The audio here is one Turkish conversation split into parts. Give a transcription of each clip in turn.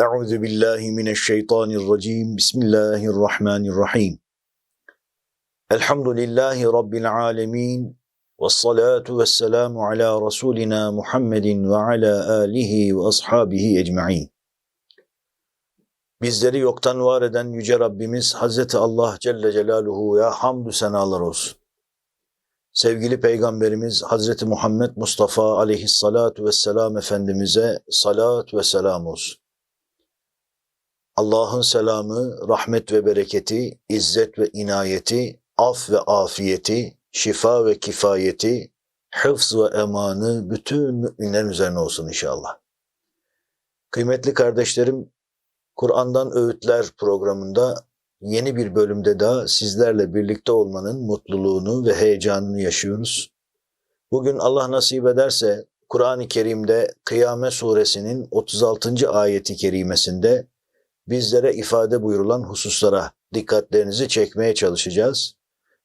Euzu billahi mineşşeytanirracim. Bismillahirrahmanirrahim. Elhamdülillahi rabbil alamin. Ves salatu vesselamu ala rasulina Muhammedin ve ala alihi ve ashabihi ecmaîn. Bizleri yoktan var eden yüce Rabbimiz Hazreti Allah Celle Celaluhu'ya hamdü senalar olsun. Sevgili Peygamberimiz Hazreti Muhammed Mustafa aleyhissalatu vesselam Efendimiz'e salat ve selam olsun. Allah'ın selamı, rahmet ve bereketi, izzet ve inayeti, af ve afiyeti, şifa ve kifayeti, hıfz ve emanı bütün müminlerin üzerine olsun inşallah. Kıymetli kardeşlerim, Kur'an'dan Öğütler programında yeni bir bölümde daha sizlerle birlikte olmanın mutluluğunu ve heyecanını yaşıyoruz. Bugün Allah nasip ederse Kur'an-ı Kerim'de Kıyame suresinin 36. ayeti kerimesinde bizlere ifade buyurulan hususlara dikkatlerinizi çekmeye çalışacağız.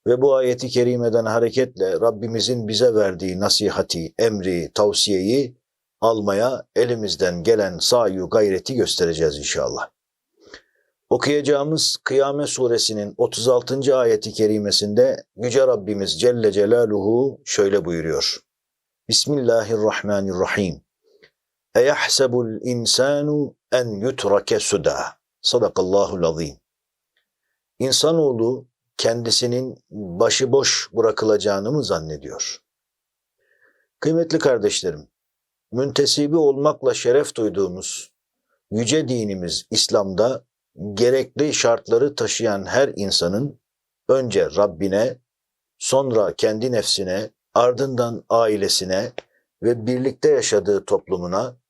Ve bu ayeti kerimeden hareketle Rabbimizin bize verdiği nasihati, emri, tavsiyeyi almaya elimizden gelen sayu gayreti göstereceğiz inşallah. Okuyacağımız Kıyame suresinin 36. ayeti kerimesinde Yüce Rabbimiz Celle Celaluhu şöyle buyuruyor. Bismillahirrahmanirrahim. Eyahsebul insanu en yutrake suda. Sadakallahul azim. İnsanoğlu kendisinin başıboş bırakılacağını mı zannediyor? Kıymetli kardeşlerim, müntesibi olmakla şeref duyduğumuz yüce dinimiz İslam'da gerekli şartları taşıyan her insanın önce Rabbine, sonra kendi nefsine, ardından ailesine ve birlikte yaşadığı toplumuna,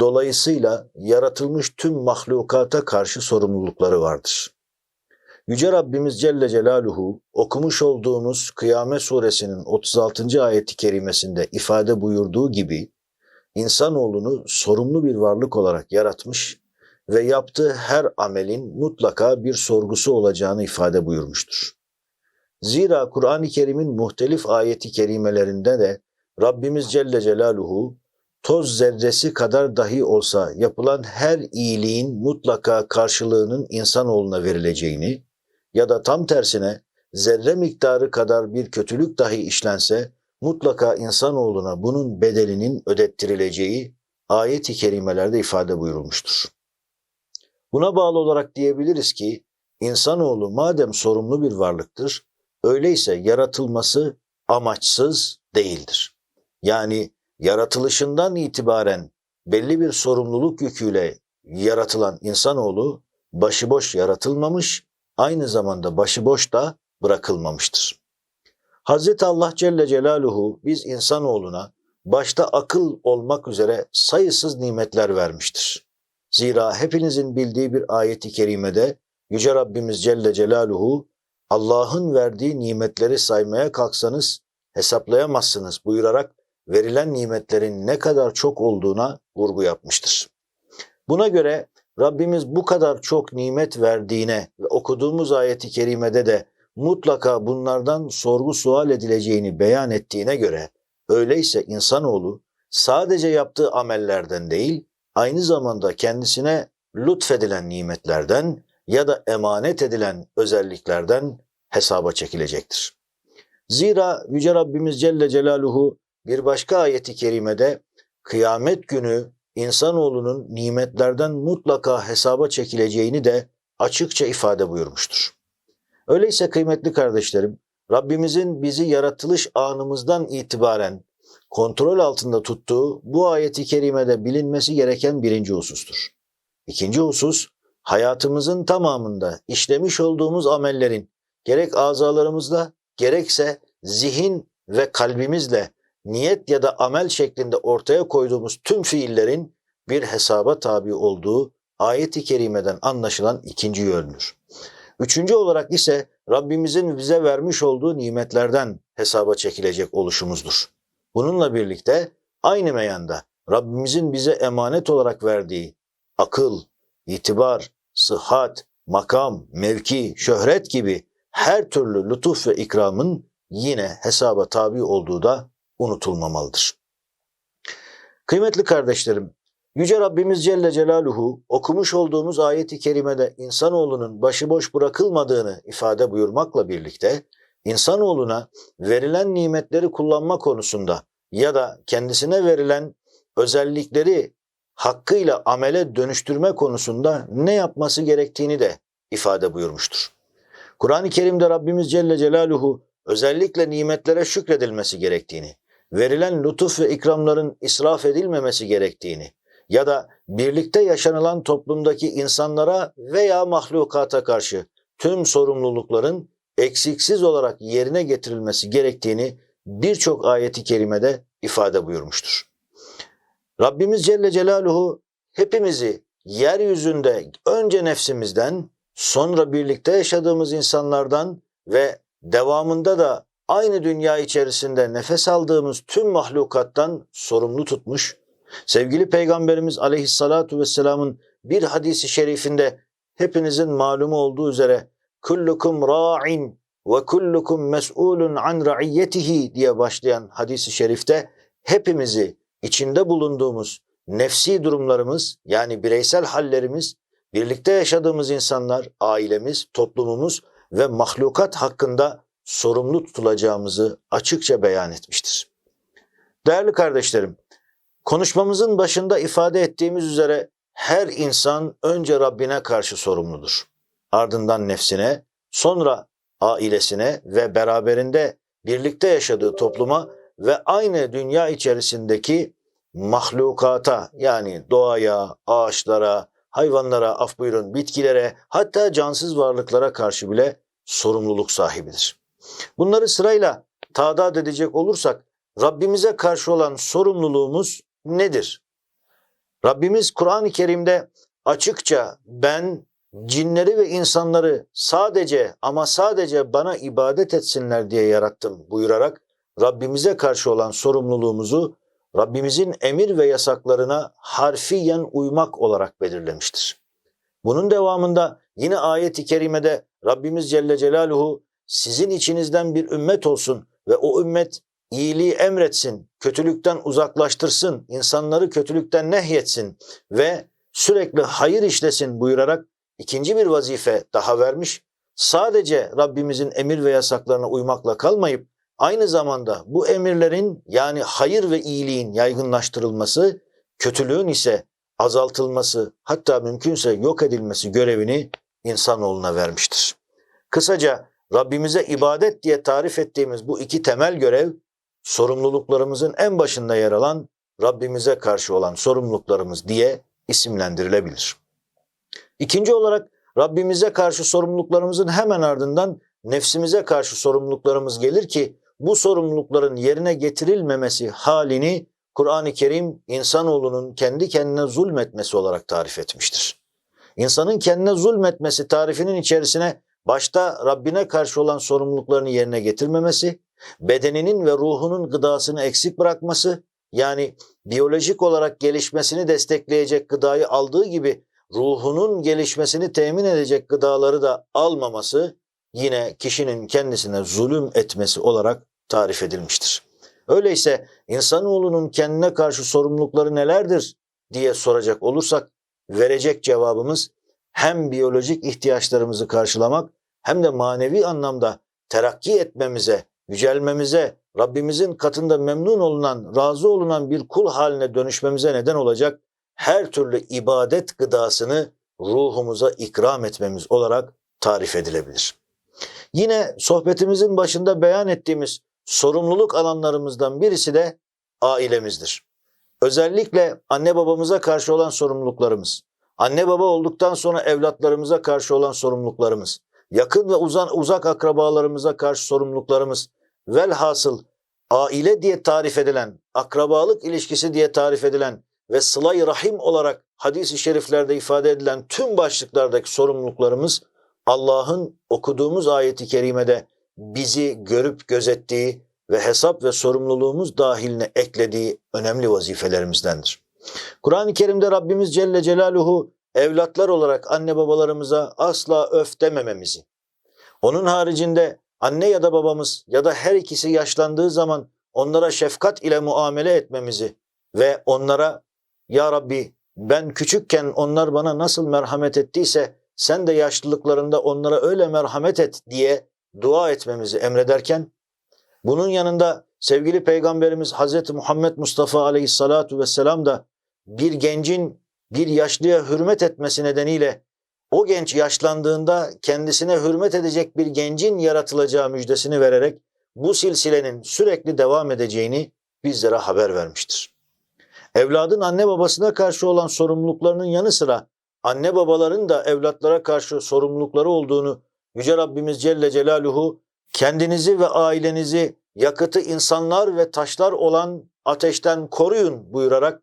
dolayısıyla yaratılmış tüm mahlukata karşı sorumlulukları vardır. Yüce Rabbimiz Celle Celaluhu okumuş olduğumuz Kıyamet Suresinin 36. ayeti kerimesinde ifade buyurduğu gibi insanoğlunu sorumlu bir varlık olarak yaratmış ve yaptığı her amelin mutlaka bir sorgusu olacağını ifade buyurmuştur. Zira Kur'an-ı Kerim'in muhtelif ayeti kerimelerinde de Rabbimiz Celle Celaluhu toz zerresi kadar dahi olsa yapılan her iyiliğin mutlaka karşılığının insanoğluna verileceğini ya da tam tersine zerre miktarı kadar bir kötülük dahi işlense mutlaka insanoğluna bunun bedelinin ödettirileceği ayet-i kerimelerde ifade buyurulmuştur. Buna bağlı olarak diyebiliriz ki insanoğlu madem sorumlu bir varlıktır, öyleyse yaratılması amaçsız değildir. Yani yaratılışından itibaren belli bir sorumluluk yüküyle yaratılan insanoğlu başıboş yaratılmamış, aynı zamanda başıboş da bırakılmamıştır. Hz. Allah Celle Celaluhu biz insanoğluna başta akıl olmak üzere sayısız nimetler vermiştir. Zira hepinizin bildiği bir ayeti kerimede Yüce Rabbimiz Celle Celaluhu Allah'ın verdiği nimetleri saymaya kalksanız hesaplayamazsınız buyurarak verilen nimetlerin ne kadar çok olduğuna vurgu yapmıştır. Buna göre Rabbimiz bu kadar çok nimet verdiğine ve okuduğumuz ayeti kerimede de mutlaka bunlardan sorgu sual edileceğini beyan ettiğine göre öyleyse insanoğlu sadece yaptığı amellerden değil aynı zamanda kendisine lütfedilen nimetlerden ya da emanet edilen özelliklerden hesaba çekilecektir. Zira Yüce Rabbimiz Celle Celaluhu bir başka ayeti kerimede kıyamet günü insanoğlunun nimetlerden mutlaka hesaba çekileceğini de açıkça ifade buyurmuştur. Öyleyse kıymetli kardeşlerim, Rabbimizin bizi yaratılış anımızdan itibaren kontrol altında tuttuğu bu ayeti kerimede bilinmesi gereken birinci husustur. İkinci husus, hayatımızın tamamında işlemiş olduğumuz amellerin gerek azalarımızla gerekse zihin ve kalbimizle niyet ya da amel şeklinde ortaya koyduğumuz tüm fiillerin bir hesaba tabi olduğu ayeti kerimeden anlaşılan ikinci yöndür. Üçüncü olarak ise Rabbimizin bize vermiş olduğu nimetlerden hesaba çekilecek oluşumuzdur. Bununla birlikte aynı meyanda Rabbimizin bize emanet olarak verdiği akıl, itibar, sıhhat, makam, mevki, şöhret gibi her türlü lütuf ve ikramın yine hesaba tabi olduğu da unutulmamalıdır. Kıymetli kardeşlerim, Yüce Rabbimiz Celle Celaluhu okumuş olduğumuz ayeti kerimede insanoğlunun başıboş bırakılmadığını ifade buyurmakla birlikte insanoğluna verilen nimetleri kullanma konusunda ya da kendisine verilen özellikleri hakkıyla amele dönüştürme konusunda ne yapması gerektiğini de ifade buyurmuştur. Kur'an-ı Kerim'de Rabbimiz Celle Celaluhu özellikle nimetlere şükredilmesi gerektiğini, verilen lütuf ve ikramların israf edilmemesi gerektiğini ya da birlikte yaşanılan toplumdaki insanlara veya mahlukata karşı tüm sorumlulukların eksiksiz olarak yerine getirilmesi gerektiğini birçok ayeti kerimede ifade buyurmuştur. Rabbimiz Celle Celaluhu hepimizi yeryüzünde önce nefsimizden, sonra birlikte yaşadığımız insanlardan ve devamında da aynı dünya içerisinde nefes aldığımız tüm mahlukattan sorumlu tutmuş. Sevgili Peygamberimiz Aleyhissalatu vesselam'ın bir hadisi şerifinde hepinizin malumu olduğu üzere kullukum ra'in ve kullukum mes'ulun an ra'iyyetihi diye başlayan hadisi şerifte hepimizi içinde bulunduğumuz nefsi durumlarımız yani bireysel hallerimiz, birlikte yaşadığımız insanlar, ailemiz, toplumumuz ve mahlukat hakkında sorumlu tutulacağımızı açıkça beyan etmiştir. Değerli kardeşlerim, konuşmamızın başında ifade ettiğimiz üzere her insan önce Rabbine karşı sorumludur. Ardından nefsine, sonra ailesine ve beraberinde birlikte yaşadığı topluma ve aynı dünya içerisindeki mahlukata yani doğaya, ağaçlara, hayvanlara, af buyurun bitkilere hatta cansız varlıklara karşı bile sorumluluk sahibidir. Bunları sırayla tadat edecek olursak Rabbimize karşı olan sorumluluğumuz nedir? Rabbimiz Kur'an-ı Kerim'de açıkça ben cinleri ve insanları sadece ama sadece bana ibadet etsinler diye yarattım buyurarak Rabbimize karşı olan sorumluluğumuzu Rabbimizin emir ve yasaklarına harfiyen uymak olarak belirlemiştir. Bunun devamında yine ayet-i kerimede Rabbimiz Celle Celaluhu sizin içinizden bir ümmet olsun ve o ümmet iyiliği emretsin, kötülükten uzaklaştırsın, insanları kötülükten nehyetsin ve sürekli hayır işlesin buyurarak ikinci bir vazife daha vermiş. Sadece Rabbimizin emir ve yasaklarına uymakla kalmayıp aynı zamanda bu emirlerin yani hayır ve iyiliğin yaygınlaştırılması, kötülüğün ise azaltılması hatta mümkünse yok edilmesi görevini insanoğluna vermiştir. Kısaca Rabbimize ibadet diye tarif ettiğimiz bu iki temel görev sorumluluklarımızın en başında yer alan Rabbimize karşı olan sorumluluklarımız diye isimlendirilebilir. İkinci olarak Rabbimize karşı sorumluluklarımızın hemen ardından nefsimize karşı sorumluluklarımız gelir ki bu sorumlulukların yerine getirilmemesi halini Kur'an-ı Kerim insanoğlunun kendi kendine zulmetmesi olarak tarif etmiştir. İnsanın kendine zulmetmesi tarifinin içerisine başta Rabbine karşı olan sorumluluklarını yerine getirmemesi, bedeninin ve ruhunun gıdasını eksik bırakması, yani biyolojik olarak gelişmesini destekleyecek gıdayı aldığı gibi ruhunun gelişmesini temin edecek gıdaları da almaması yine kişinin kendisine zulüm etmesi olarak tarif edilmiştir. Öyleyse insanoğlunun kendine karşı sorumlulukları nelerdir diye soracak olursak verecek cevabımız hem biyolojik ihtiyaçlarımızı karşılamak hem de manevi anlamda terakki etmemize, yücelmemize, Rabbimizin katında memnun olunan, razı olunan bir kul haline dönüşmemize neden olacak her türlü ibadet gıdasını ruhumuza ikram etmemiz olarak tarif edilebilir. Yine sohbetimizin başında beyan ettiğimiz sorumluluk alanlarımızdan birisi de ailemizdir. Özellikle anne babamıza karşı olan sorumluluklarımız, anne baba olduktan sonra evlatlarımıza karşı olan sorumluluklarımız, yakın ve uzan, uzak akrabalarımıza karşı sorumluluklarımız, velhasıl aile diye tarif edilen, akrabalık ilişkisi diye tarif edilen ve sıla rahim olarak hadis-i şeriflerde ifade edilen tüm başlıklardaki sorumluluklarımız Allah'ın okuduğumuz ayeti kerimede bizi görüp gözettiği ve hesap ve sorumluluğumuz dahiline eklediği önemli vazifelerimizdendir. Kur'an-ı Kerim'de Rabbimiz Celle Celaluhu evlatlar olarak anne babalarımıza asla öf demememizi, onun haricinde anne ya da babamız ya da her ikisi yaşlandığı zaman onlara şefkat ile muamele etmemizi ve onlara ya Rabbi ben küçükken onlar bana nasıl merhamet ettiyse sen de yaşlılıklarında onlara öyle merhamet et diye dua etmemizi emrederken bunun yanında sevgili peygamberimiz Hazreti Muhammed Mustafa aleyhissalatu vesselam da bir gencin bir yaşlıya hürmet etmesi nedeniyle o genç yaşlandığında kendisine hürmet edecek bir gencin yaratılacağı müjdesini vererek bu silsilenin sürekli devam edeceğini bizlere haber vermiştir. Evladın anne babasına karşı olan sorumluluklarının yanı sıra anne babaların da evlatlara karşı sorumlulukları olduğunu Yüce Rabbimiz Celle Celaluhu kendinizi ve ailenizi yakıtı insanlar ve taşlar olan ateşten koruyun buyurarak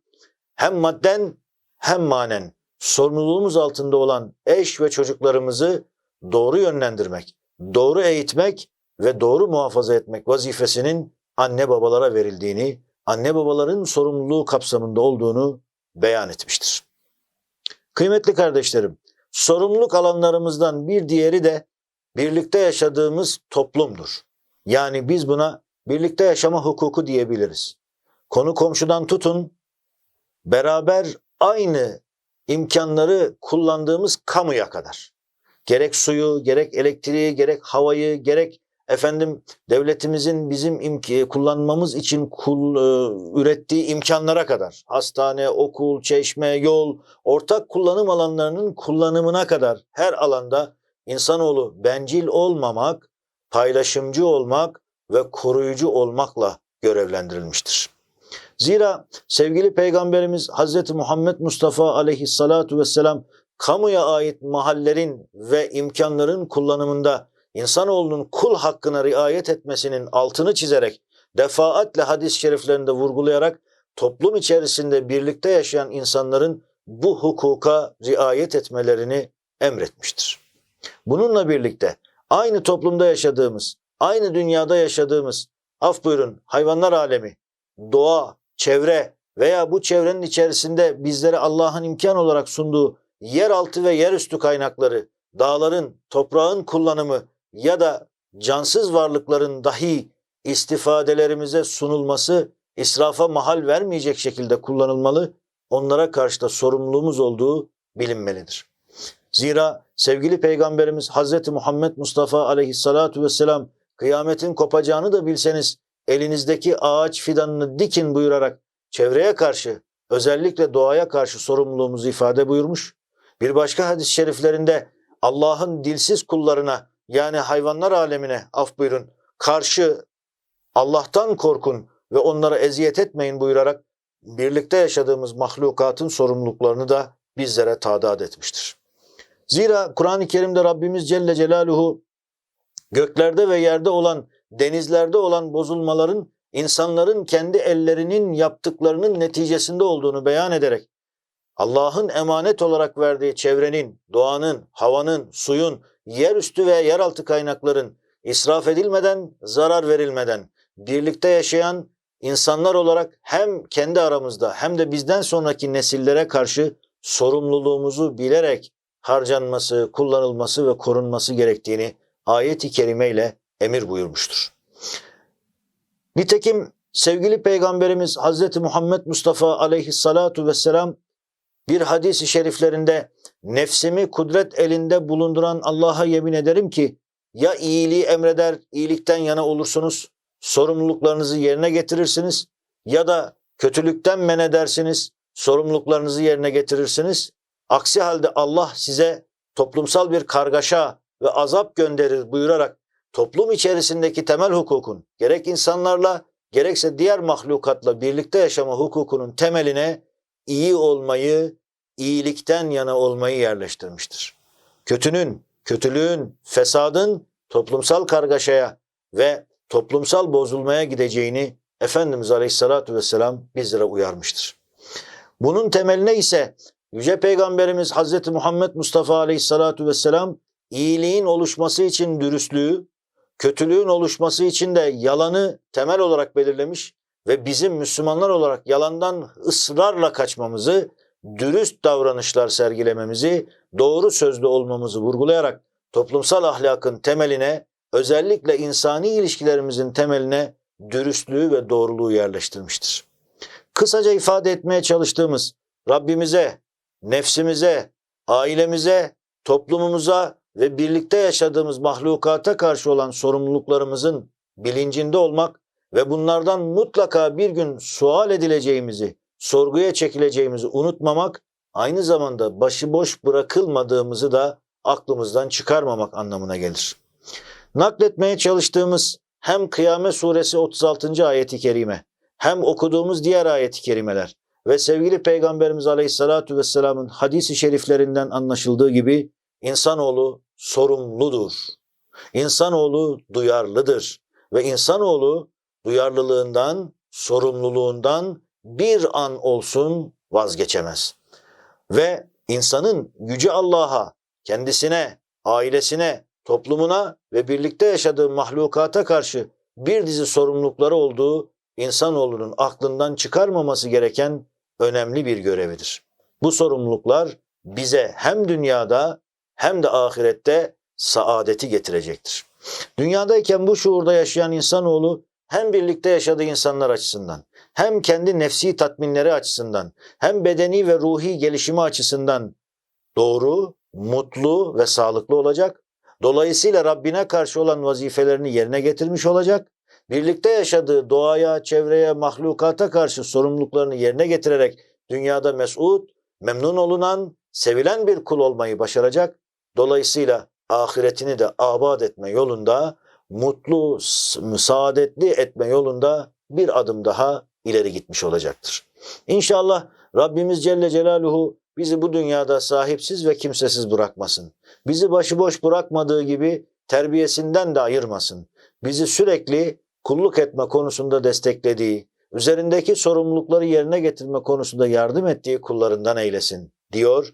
hem madden hem manen sorumluluğumuz altında olan eş ve çocuklarımızı doğru yönlendirmek, doğru eğitmek ve doğru muhafaza etmek vazifesinin anne babalara verildiğini, anne babaların sorumluluğu kapsamında olduğunu beyan etmiştir. Kıymetli kardeşlerim, sorumluluk alanlarımızdan bir diğeri de birlikte yaşadığımız toplumdur. Yani biz buna birlikte yaşama hukuku diyebiliriz. Konu komşudan tutun, beraber aynı imkanları kullandığımız kamuya kadar. Gerek suyu, gerek elektriği, gerek havayı, gerek efendim devletimizin bizim imki kullanmamız için kul, e, ürettiği imkanlara kadar hastane, okul, çeşme, yol, ortak kullanım alanlarının kullanımına kadar her alanda insanoğlu bencil olmamak, paylaşımcı olmak ve koruyucu olmakla görevlendirilmiştir. Zira sevgili peygamberimiz Hazreti Muhammed Mustafa aleyhissalatu vesselam kamuya ait mahallerin ve imkanların kullanımında insanoğlunun kul hakkına riayet etmesinin altını çizerek defaatle hadis-i şeriflerinde vurgulayarak toplum içerisinde birlikte yaşayan insanların bu hukuka riayet etmelerini emretmiştir. Bununla birlikte aynı toplumda yaşadığımız, aynı dünyada yaşadığımız, af buyurun hayvanlar alemi, doğa, çevre veya bu çevrenin içerisinde bizlere Allah'ın imkan olarak sunduğu yeraltı ve yerüstü kaynakları, dağların, toprağın kullanımı ya da cansız varlıkların dahi istifadelerimize sunulması israfa mahal vermeyecek şekilde kullanılmalı, onlara karşı da sorumluluğumuz olduğu bilinmelidir. Zira sevgili peygamberimiz Hazreti Muhammed Mustafa aleyhissalatu vesselam kıyametin kopacağını da bilseniz elinizdeki ağaç fidanını dikin buyurarak çevreye karşı özellikle doğaya karşı sorumluluğumuzu ifade buyurmuş. Bir başka hadis-i şeriflerinde Allah'ın dilsiz kullarına yani hayvanlar alemine af buyurun karşı Allah'tan korkun ve onlara eziyet etmeyin buyurarak birlikte yaşadığımız mahlukatın sorumluluklarını da bizlere tadat etmiştir. Zira Kur'an-ı Kerim'de Rabbimiz Celle Celaluhu göklerde ve yerde olan, denizlerde olan bozulmaların insanların kendi ellerinin yaptıklarının neticesinde olduğunu beyan ederek Allah'ın emanet olarak verdiği çevrenin, doğanın, havanın, suyun, yerüstü ve yeraltı kaynakların israf edilmeden, zarar verilmeden birlikte yaşayan insanlar olarak hem kendi aramızda hem de bizden sonraki nesillere karşı sorumluluğumuzu bilerek harcanması, kullanılması ve korunması gerektiğini ayet-i kerimeyle emir buyurmuştur. Nitekim sevgili peygamberimiz Hazreti Muhammed Mustafa aleyhissalatu vesselam bir hadisi şeriflerinde nefsimi kudret elinde bulunduran Allah'a yemin ederim ki ya iyiliği emreder, iyilikten yana olursunuz, sorumluluklarınızı yerine getirirsiniz ya da kötülükten men edersiniz, sorumluluklarınızı yerine getirirsiniz. Aksi halde Allah size toplumsal bir kargaşa ve azap gönderir buyurarak toplum içerisindeki temel hukukun gerek insanlarla gerekse diğer mahlukatla birlikte yaşama hukukunun temeline iyi olmayı, iyilikten yana olmayı yerleştirmiştir. Kötünün, kötülüğün, fesadın toplumsal kargaşaya ve toplumsal bozulmaya gideceğini Efendimiz Aleyhisselatü Vesselam bizlere uyarmıştır. Bunun temeline ise Yüce Peygamberimiz Hazreti Muhammed Mustafa Aleyhisselatü Vesselam iyiliğin oluşması için dürüstlüğü, kötülüğün oluşması için de yalanı temel olarak belirlemiş ve bizim Müslümanlar olarak yalandan ısrarla kaçmamızı, dürüst davranışlar sergilememizi, doğru sözlü olmamızı vurgulayarak toplumsal ahlakın temeline, özellikle insani ilişkilerimizin temeline dürüstlüğü ve doğruluğu yerleştirmiştir. Kısaca ifade etmeye çalıştığımız Rabbimize, nefsimize, ailemize, toplumumuza ve birlikte yaşadığımız mahlukata karşı olan sorumluluklarımızın bilincinde olmak ve bunlardan mutlaka bir gün sual edileceğimizi, sorguya çekileceğimizi unutmamak, aynı zamanda başıboş bırakılmadığımızı da aklımızdan çıkarmamak anlamına gelir. Nakletmeye çalıştığımız hem Kıyamet Suresi 36. ayeti kerime, hem okuduğumuz diğer ayeti kerimeler ve sevgili Peygamberimiz Aleyhisselatü Vesselam'ın hadisi şeriflerinden anlaşıldığı gibi insanoğlu sorumludur. İnsanoğlu duyarlıdır ve insanoğlu duyarlılığından, sorumluluğundan bir an olsun vazgeçemez. Ve insanın yüce Allah'a, kendisine, ailesine, toplumuna ve birlikte yaşadığı mahlukata karşı bir dizi sorumlulukları olduğu insanoğlunun aklından çıkarmaması gereken önemli bir görevidir. Bu sorumluluklar bize hem dünyada hem de ahirette saadeti getirecektir. Dünyadayken bu şuurda yaşayan insanoğlu hem birlikte yaşadığı insanlar açısından, hem kendi nefsi tatminleri açısından, hem bedeni ve ruhi gelişimi açısından doğru, mutlu ve sağlıklı olacak. Dolayısıyla Rabbine karşı olan vazifelerini yerine getirmiş olacak. Birlikte yaşadığı doğaya, çevreye, mahlukata karşı sorumluluklarını yerine getirerek dünyada mesut, memnun olunan, sevilen bir kul olmayı başaracak. Dolayısıyla ahiretini de abad etme yolunda, mutlu, saadetli etme yolunda bir adım daha ileri gitmiş olacaktır. İnşallah Rabbimiz Celle Celaluhu bizi bu dünyada sahipsiz ve kimsesiz bırakmasın. Bizi başıboş bırakmadığı gibi terbiyesinden de ayırmasın. Bizi sürekli kulluk etme konusunda desteklediği, üzerindeki sorumlulukları yerine getirme konusunda yardım ettiği kullarından eylesin diyor.